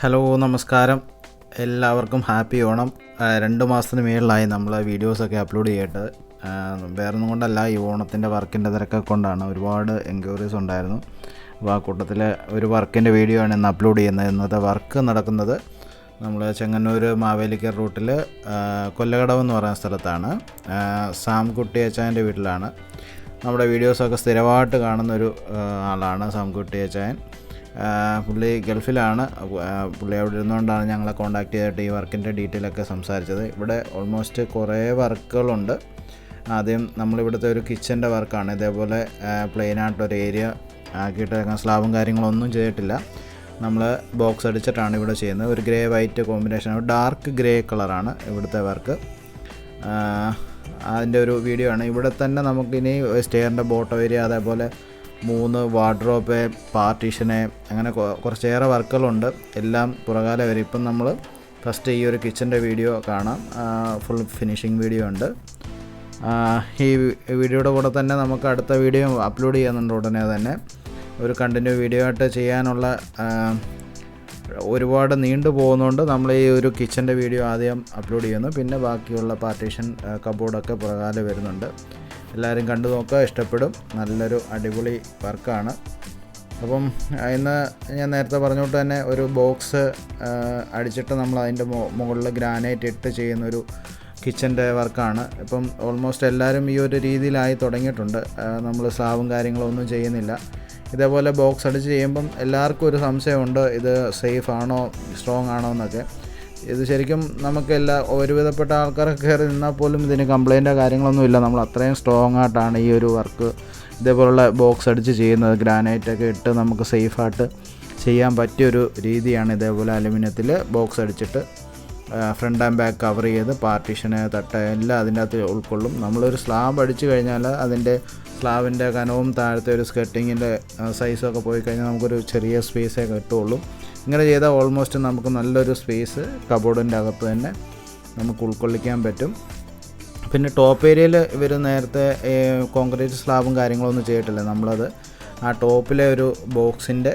Hello നമസ്കാരം. എല്ലാവർക്കും happy Onam. രണ്ട് മാസത്തിന് മേളിലായി നമ്മൾ വീഡിയോസൊക്കെ അപ്ലോഡ് ചെയ്തിട്ട് വേറെ വേറൊന്നും കൊണ്ടല്ല ഈ ഓണത്തിന്റെ വർക്കിന്റെ തിരക്കൊക്കെ കൊണ്ടാണ് ഒരുപാട് എൻക്വയറീസ് ഉണ്ടായിരുന്നു. അപ്പോൾ ആ കൂട്ടത്തിൽ ഒരു വർക്കിന്റെ വീഡിയോ ആണ് ഇന്ന് അപ്ലോഡ് ചെയ്യുന്നത്. ഇന്നത്തെ വർക്ക് നടക്കുന്നത് നമ്മൾ ചെങ്ങന്നൂർ മാവേലിക്കർ റൂട്ടിൽ കൊല്ലകടവ് എന്ന് പറയുന്ന സ്ഥലത്താണ്. സാം കുട്ടി അച്ചായന്റെ വീട്ടിലാണ്. നമ്മുടെ വീഡിയോസൊക്കെ സ്ഥിരമായിട്ട് കാണുന്നൊരു ആളാണ് സാം കുട്ടി അച്ചായൻ. പുള്ളി ഗൾഫിലാണ്. പുള്ളി അവിടെ ഇരുന്നുകൊണ്ടാണ് ഞങ്ങളെ കോൺടാക്ട് ചെയ്തിട്ട് ഈ വർക്കിന്റെ ഡീറ്റെയിലൊക്കെ സംസാരിച്ചത്. ഇവിടെ ഓൾമോസ്റ്റ് കുറേ വർക്കുകളുണ്ട്. ആദ്യം നമ്മളിവിടുത്തെ ഒരു കിച്ചന്റെ വർക്കാണ്. ഇതേപോലെ പ്ലെയിൻ ആയിട്ടൊരു ഏരിയ ആക്കിയിട്ട് സ്ലാബും കാര്യങ്ങളൊന്നും ചെയ്തിട്ടില്ല. നമ്മൾ ബോക്സ് അടിച്ചിട്ടാണ് ഇവിടെ ചെയ്യുന്നത്. ഒരു grey white combination dark grey കളറാണ് ഇവിടുത്തെ വർക്ക്. അതിന്റെ ഒരു വീഡിയോ ആണ്. ഇവിടെ തന്നെ നമുക്കിനി സ്റ്റെയറിന്റെ ബോട്ടോ ഏരിയ അതേപോലെ മൂന്ന് വാർഡ്രോപ്പ് പാർട്ടീഷന് അങ്ങനെ കുറച്ചേറെ വർക്കുകളുണ്ട്. എല്ലാം പുറകാലെ വരെ. ഇപ്പം നമ്മൾ ഫസ്റ്റ് ഈ ഒരു കിച്ചന്റെ വീഡിയോ കാണാം. ഫുൾ ഫിനിഷിങ് വീഡിയോ ഉണ്ട്. ഈ വീഡിയോയുടെ കൂടെ തന്നെ നമുക്ക് അടുത്ത വീഡിയോ അപ്ലോഡ് ചെയ്യുന്നുണ്ട് ഉടനെ തന്നെ. ഒരു കണ്ടിന്യൂ വീഡിയോ ആയിട്ട് ചെയ്യാനുള്ള ഒരുപാട് നീണ്ടു പോകുന്നതുകൊണ്ട് നമ്മൾ ഈ ഒരു കിച്ചന്റെ വീഡിയോ ആദ്യം അപ്ലോഡ് ചെയ്യുന്നു. പിന്നെ ബാക്കിയുള്ള പാർട്ടീഷൻ കബോർഡൊക്കെ പുറകാലെ വരുന്നുണ്ട്. എല്ലാവരും കണ്ടു നോക്കുക. ഇഷ്ടപ്പെടും. നല്ലൊരു അടിപൊളി വർക്കാണ്. അപ്പം ഇന്ന് ഞാൻ നേരത്തെ പറഞ്ഞോട്ട് തന്നെ ഒരു ബോക്സ് അടിച്ചിട്ട് നമ്മൾ അതിന്റെ മുകളിൽ ഗ്രാനൈറ്റ് ഇട്ട് ചെയ്യുന്നൊരു കിച്ചന്റെ വർക്കാണ്. ഇപ്പം ഓൾമോസ്റ്റ് എല്ലാവരും ഈ ഒരു രീതിയിലായി തുടങ്ങിയിട്ടുണ്ട്. നമ്മൾ സ്ലാവും കാര്യങ്ങളൊന്നും ചെയ്യുന്നില്ല. ഇതേപോലെ ബോക്സ് അടിച്ച് ചെയ്യുമ്പം എല്ലാവർക്കും ഒരു സംശയമുണ്ട്. ഇത് സേഫ് ആണോ സ്ട്രോങ് ആണോ എന്നൊക്കെ. ഇത് ശരിക്കും നമുക്ക് എല്ലാ ഒരുവിധപ്പെട്ട ആൾക്കാരൊക്കെ കയറി നിന്നാൽ പോലും ഇതിന് കംപ്ലൈന്റോ കാര്യങ്ങളൊന്നും ഇല്ല. നമ്മൾ അത്രയും സ്ട്രോങ് ആയിട്ടാണ് ഈ ഒരു വർക്ക് ഇതേപോലുള്ള ബോക്സ് അടിച്ച് ചെയ്യുന്നത്. ഗ്രാനൈറ്റ് ഒക്കെ ഇട്ട് നമുക്ക് സേഫായിട്ട് ചെയ്യാൻ പറ്റിയൊരു രീതിയാണ് ഇതേപോലെ അലുമിനിയത്തിൽ ബോക്സ് അടിച്ചിട്ട് ഫ്രണ്ട് ആൻഡ് ബാക്ക് കവർ ചെയ്ത് പാർട്ടീഷന് തട്ട എല്ലാം അതിന്റെ അകത്ത് ഉൾക്കൊള്ളും. നമ്മളൊരു സ്ലാബ് അടിച്ചു കഴിഞ്ഞാൽ അതിന്റെ സ്ലാബിന്റെ കനവും താഴത്തെ ഒരു സ്കെട്ടിങ്ങിന്റെ സൈസൊക്കെ പോയി കഴിഞ്ഞാൽ നമുക്കൊരു ചെറിയ സ്പേസേ കിട്ടുള്ളൂ ഇങ്ങനെ ചെയ്താൽ ഓൾമോസ്റ്റ് നമുക്ക് നല്ലൊരു സ്പേസ് കബോർഡിന്റെ അകത്ത് തന്നെ നമുക്ക് ഉൾക്കൊള്ളിക്കാൻ പറ്റും. പിന്നെ ടോപ്പ് ഏരിയയിൽ ഇവർ നേരത്തെ കോൺക്രീറ്റ് സ്ലാബും കാര്യങ്ങളൊന്നും ചെയ്തിട്ടില്ല. നമ്മളത് ആ ടോപ്പിലെ ഒരു ബോക്സിന്റെ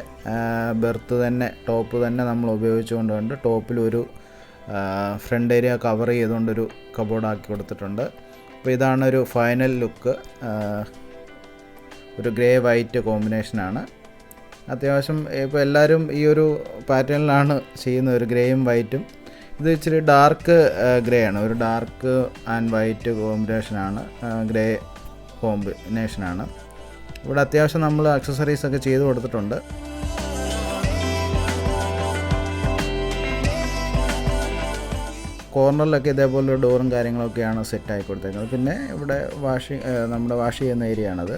ബെർത്ത് തന്നെ ടോപ്പ് തന്നെ നമ്മൾ ഉപയോഗിച്ചുകൊണ്ട് ടോപ്പിലൊരു ഫ്രണ്ട് ഏരിയ കവർ ചെയ്തുകൊണ്ടൊരു കബോർഡാക്കി കൊടുത്തിട്ടുണ്ട്. അപ്പോൾ ഇതാണ് ഒരു ഫൈനൽ ലുക്ക് ഒരു ഗ്രേ വൈറ്റ് കോമ്പിനേഷനാണ് അത്യാവശ്യം ഇപ്പോൾ എല്ലാവരും ഈ ഒരു പാറ്റേണിലാണ് ചെയ്യുന്നത് ഒരു ഗ്രേയും വൈറ്റും. ഇത് ഇച്ചിരി ഡാർക്ക് ഗ്രേ ആണ് ഒരു ഡാർക്ക് ആൻഡ് വൈറ്റ് കോമ്പിനേഷനാണ് ഗ്രേ കോമ്പിനേഷനാണ്. ഇവിടെ അത്യാവശ്യം നമ്മൾ അക്സസറീസ് ഒക്കെ ചെയ്ത് കൊടുത്തിട്ടുണ്ട്. കോർണറിലൊക്കെ ഇതേപോലെ ഡോറും കാര്യങ്ങളൊക്കെയാണ് സെറ്റ് ആയി കൊടുത്തേക്കുന്നത്. പിന്നെ ഇവിടെ വാഷിങ് നമ്മുടെ വാഷ് ചെയ്യുന്ന ഏരിയ ആണത്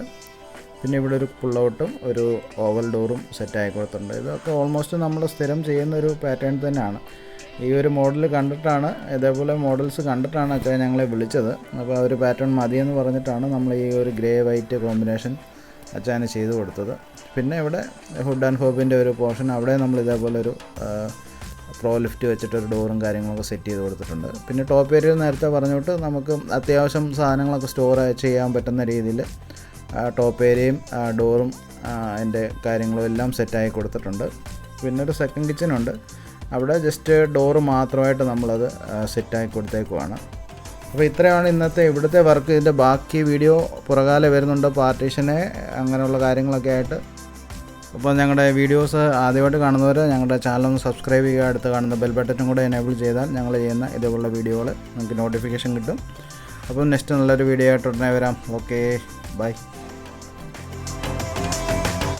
പിന്നെ ഇവിടെ ഒരു പുള്ളൗട്ടും ഒരു ഓവൽ ഡോറും സെറ്റ് ആയി കൊടുത്തിട്ടുണ്ട്. ഇതൊക്കെ ഓൾമോസ്റ്റ് നമ്മൾ സ്ഥിരം ചെയ്യുന്ന ഒരു പാറ്റേൺ തന്നെയാണ്. ഈ ഒരു മോഡൽ കണ്ടിട്ടാണ് ഇതേപോലെ മോഡൽസ് കണ്ടിട്ടാണ് അച്ഛൻ ഞങ്ങളെ വിളിച്ചത്. അപ്പോൾ ആ ഒരു പാറ്റേൺ മതിയെന്ന് പറഞ്ഞിട്ടാണ് നമ്മൾ ഈ ഒരു ഗ്രേ വൈറ്റ് കോമ്പിനേഷൻ അച്ഛന് ചെയ്തു കൊടുത്തത്. പിന്നെ ഇവിടെ ഹുഡ് ആൻഡ് ഹോബിന്റെ ഒരു പോർഷൻ അവിടെ നമ്മൾ ഇതേപോലെ ഒരു പ്രോ ലിഫ്റ്റ് വെച്ചിട്ട് ഒരു ഡോറും കാര്യങ്ങളൊക്കെ സെറ്റ് ചെയ്ത് കൊടുത്തിട്ടുണ്ട്. പിന്നെ ടോപ്പ് ഏരിയ നേരത്തെ പറഞ്ഞിട്ട് നമുക്ക് അത്യാവശ്യം സാധനങ്ങളൊക്കെ സ്റ്റോർ ചെയ്യാൻ പറ്റുന്ന രീതിയിൽ ടോപ്പ് ഏരിയയും ഡോറും അതിന്റെ കാര്യങ്ങളും എല്ലാം സെറ്റായി കൊടുത്തിട്ടുണ്ട്. പിന്നെ ഒരു സെക്കൻഡ് കിച്ചനുണ്ട് അവിടെ ജസ്റ്റ് ഡോറ് മാത്രമായിട്ട് നമ്മളത് സെറ്റായി കൊടുത്തേക്കുവാണ്. അപ്പോൾ ഇത്രയാണ് ഇന്നത്തെ ഇവിടുത്തെ വർക്ക് ഇതിന്റെ ബാക്കി വീഡിയോ പുറകാലെ വരുന്നുണ്ട്. പാർട്ടീഷനെ അങ്ങനെയുള്ള കാര്യങ്ങളൊക്കെ ആയിട്ട്. അപ്പോൾ ഞങ്ങളുടെ വീഡിയോസ് ആദ്യമായിട്ട് കാണുന്നവർ ഞങ്ങളുടെ ചാനൽ ഒന്ന് സബ്സ്ക്രൈബ് ചെയ്യുക. അടുത്ത് കാണുന്ന ബെൽ ബട്ടനും കൂടെ എനേബിൾ ചെയ്താൽ ഞങ്ങൾ ചെയ്യുന്ന ഇതേപോലുള്ള വീഡിയോകൾ നിങ്ങൾക്ക് നോട്ടിഫിക്കേഷൻ കിട്ടും. അപ്പം നെക്സ്റ്റ് നല്ലൊരു വീഡിയോ ആയിട്ട് ഉടനെ വരാം. Okay bye